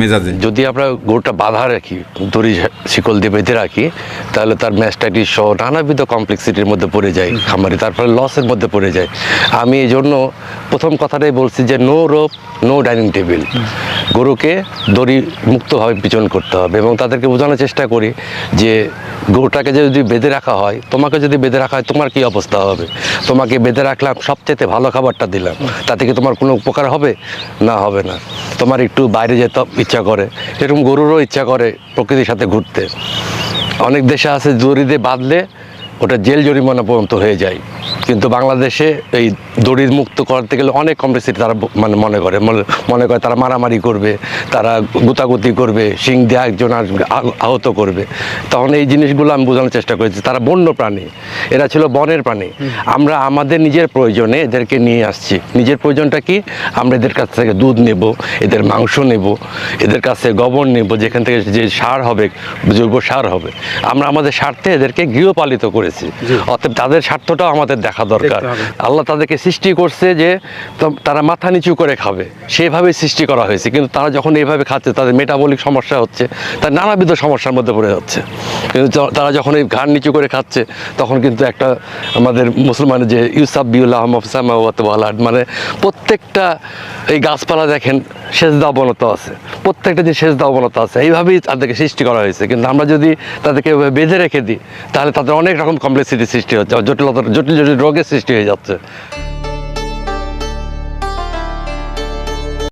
মেজাজে? যদি আমরা গরুটা বাধা রাখি, দড়ি শিকল দিয়ে বেঁধে রাখি, তাহলে তার ম্যাস্টাইটিস সহ নানাবিধ কমপ্লেক্সিটির মধ্যে পড়ে যায় খামারি, তারপরে লসের মধ্যে পড়ে যায়। আমি এই জন্য প্রথম কথাটাই বলছি যে no rope no dining table গরুকে দড়ি মুক্তভাবে বিচরণ করতে হবে এবং তাদেরকে বোঝানোর চেষ্টা করি যে গরুটাকে যদি বেঁধে রাখা হয়, তোমাকে যদি বেঁধে রাখা হয়, তোমার কি অবস্থা হবে? তোমাকে বেঁধে রাখলাম সবচেয়ে ভালো খাবারটা দিলাম। তাতে কি তোমার কোনো উপকার হবে? না হবে না। তোমার একটু বাইরে যেতে ইচ্ছা করে। এরকম গরুরও ইচ্ছা করে প্রকৃতির সাথে ঘুরতে। অনেক দেশে আছে, জরিদে বাঁধলে ওটা জেল জরিমানা পর্যন্ত হয়ে যায়। কিন্তু বাংলাদেশে এই দড়ি মুক্ত করতে গেলে অনেক কমপ্লেক্সিটি তারা মানে মনে করে। মনে- মনে করে তারা মারামারি করবে তারা গুতাগুতি করবে শিং দিয়ে একজন আহত করবে। তখন এই জিনিসগুলো আমি বোঝানোর চেষ্টা করেছি। তারা বন্য প্রাণী। এরা ছিল বনের প্রাণী। আমরা আমাদের নিজের প্রয়োজনে এদেরকে নিয়ে আসছি। নিজের প্রয়োজনটা কি? আমরা এদের কাছ থেকে দুধ নেব এদের মাংস নেব এদের কাছ থেকে গোবর নেব যেখান থেকে যে সার হবে জৈব সার হবে। আমরা আমাদের স্বার্থে এদেরকে গৃহপালিত করেছি। অতএব তাদের স্বার্থটাও আমাদের দেখা দরকার। আল্লাহ তাদেরকে সৃষ্টি করছে যে তারা মাথা নিচু করে খাবে। সেভাবে সৃষ্টি করা হয়েছে। কিন্তু তারা যখন এইভাবে খাচ্ছে তাদের মেটাবলিক সমস্যা হচ্ছে তার নানাবিধ সমস্যার মধ্যে পড়ে যাচ্ছে। কিন্তু তারা যখন এই ঘাড় নিচু করে খাচ্ছে তখন কিন্তু একটা আমাদের মুসলমানের যে ইউসাফ বিউল্লাহ আহমদ মানে প্রত্যেকটা এই গাছপালা দেখেন সেচদা অবনত আছে। প্রত্যেকটা যে সেজদা অবনত আছে, এইভাবেই তাদেরকে সৃষ্টি করা হয়েছে। কিন্তু আমরা যদি তাদেরকে বেঁধে রেখে দিই, তাহলে তাদের অনেক রকম কমপ্লেক্সিটি সৃষ্টি হচ্ছে, জটিলতা, জটিল জটিল রোগের সৃষ্টি হয়ে যাচ্ছে।